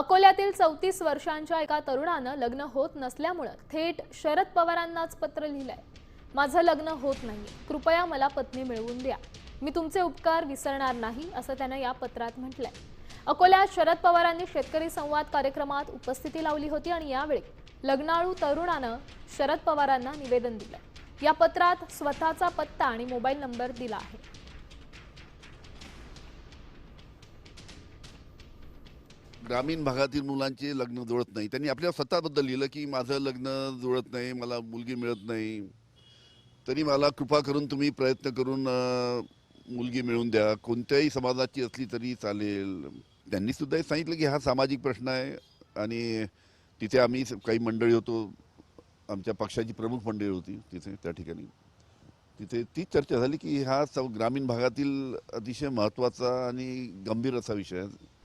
अकोल्यातील चौतीस वर्षांच्या एका तरुणानं लग्न होत नसल्यामुळं थेट शरद पवारांनाच पत्र लिहिलंय. माझं लग्न होत नाही. कृपया मला पत्नी मिळवून द्या. मी तुमचे उपकार विसरणार नाही असं त्यानं या पत्रात म्हटलंय. अकोल्यात शरद पवारांनी शेतकरी संवाद कार्यक्रमात उपस्थिती लावली होती आणि यावेळी लग्नाळू तरुणानं शरद पवारांना निवेदन दिलं या पत्रात स्वतःचा पत्ता आणि मोबाईल नंबर दिला आहे. ग्रामीण भागातील मुलांचे लग्न जुळत नाही. त्यांनी आपल्या स्वतःबद्दल लिहिलं की माझं लग्न जुळत नाही मला मुलगी मिळत नाही. तरी मला कृपा करून तुम्ही प्रयत्न करून मुलगी मिळवून द्या. कोणत्याही समाजाची असली तरी चालेल. त्यांनी सुद्धा हे सांगितलं की हा सामाजिक प्रश्न आहे आणि तिथे आम्ही स- काही मंडळी होतो. आमच्या पक्षाची प्रमुख मंडळी होती तिथे त्या ठिकाणी. तिथे तीच चर्चा झाली की हा स ग्रामीण भागातील अतिशय महत्त्वाचा आणि गंभीर असा विषय आहे.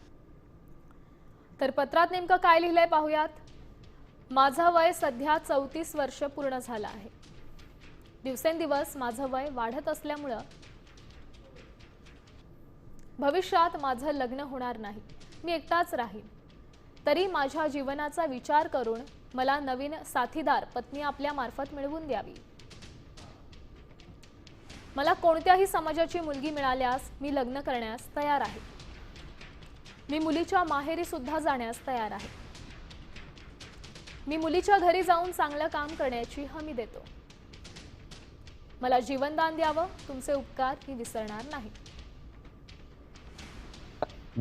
तर पत्रात नेमकं काय लिहिलंय पाहूयात? माझं वय सध्या चौतीस वर्ष पूर्ण झालं आहे. दिवसेंदिवस माझं वय वाढत असल्यामुळं भविष्यात माझं लग्न होणार नाही. मी एकटाच राहीन. तरी माझ्या जीवनाचा विचार करून मला नवीन साथीदार पत्नी आपल्या मार्फत मिळवून द्यावी. मला कोणत्याही समाजाची मुलगी मिळाल्यास मी लग्न करण्यास तयार आहे. मी मुलीच्या माहेरी सुद्धा जाण्यास तयार आहे. मी मुलीच्या घरी जाऊन चांगलं काम करण्याची हमी देतो. मला जीवनदान द्यावं तुमचे उपकार मी विसरणार नाही.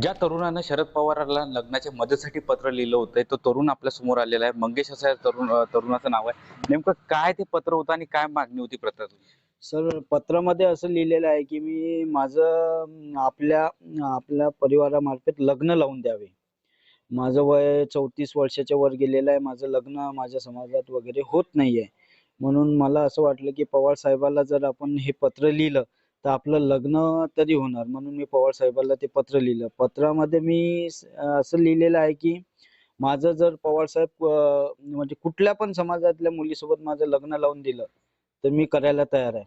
ज्या तरुणानं शरद पवारांना लग्नाच्या मदतीसाठी पत्र लिहिलं होतं तो तरुण आपल्यासमोर आलेला आहे. मंगेश असं तरुण तरुणाचं नाव आहे. नेमकं काय ते पत्र होतं आणि काय मागणी होती पत्रात सर पत्रामध्ये असं लिहिलेलं आहे की मी माझं आपल्या आपल्या परिवारामार्फत लग्न लावून द्यावे. माझं वय चौतीस वर्षाच्या वर गेलेलं आहे. माझं लग्न माझ्या समाजात वगैरे होत नाही आहे म्हणून मला असं वाटलं की पवार साहेबाला जर आपण हे पत्र लिहिलं तर आपलं लग्न तरी होणार. म्हणून मी पवार साहेबाला ते पत्र लिहिलं. पत्रामध्ये मी असं लिहिलेलं आहे की माझं जर पवार साहेब म्हणजे कुठल्या पण समाजातल्या मुलीसोबत माझं लग्न लावून दिलं तर मी करायला तयार आहे.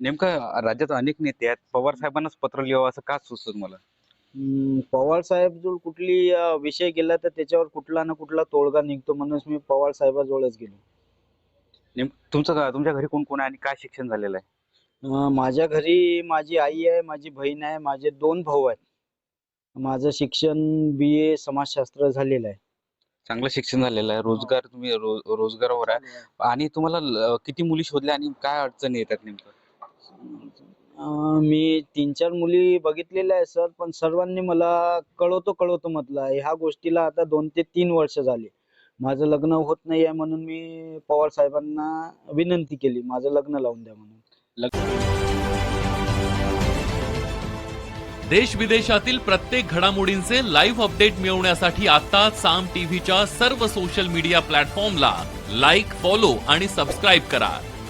नेमकं राज्यात अनेक नेते आहेत. पवार साहेबांनाच पत्र लिहावं असं का सुचत मला? पवार साहेब जर कुठली अं, विषय गेला तर त्याच्यावर कुठला ना कुठला तोडगा निघतो म्हणून मी पवार साहेबाजवळच गेलो. नेम तुमचं का- तुमच्या घरी कोण कोण आहे आणि काय शिक्षण झालेलं आहे? अं, माझ्या घरी माझी आई आहे माझी बहीण आहे माझे दोन भाऊ आहेत. माझं शिक्षण बी ए समाजशास्त्र झालेलं आहे. चांगलं शिक्षण झालेलं आहे. रोजगार तुम्ही रो- रोजगारावर आहे. आणि तुम्हाला ल- किती मुली शोधल्या आणि काय अडचणी येतात नेमकं? मी तीन चार मुली बघितलेल्या आहेत सर. पण सर्वांनी मला कळवतो कळवतो म्हटलं आहे ह्या गोष्टीला आता दोन ते तीन वर्ष झाली. माझं लग्न होत नाही आहे म्हणून मी पवार साहेबांना विनंती केली माझं लग्न लावून द्या म्हणून. देश विदेशातील प्रत्येक घडामोडींचे लाईव्ह अपडेट मिळवण्यासाठी आता साम टीव्हीच्या सर्व सोशल मीडिया प्लॅटफॉर्मला लाईक फॉलो आणि सबस्क्राईब करा.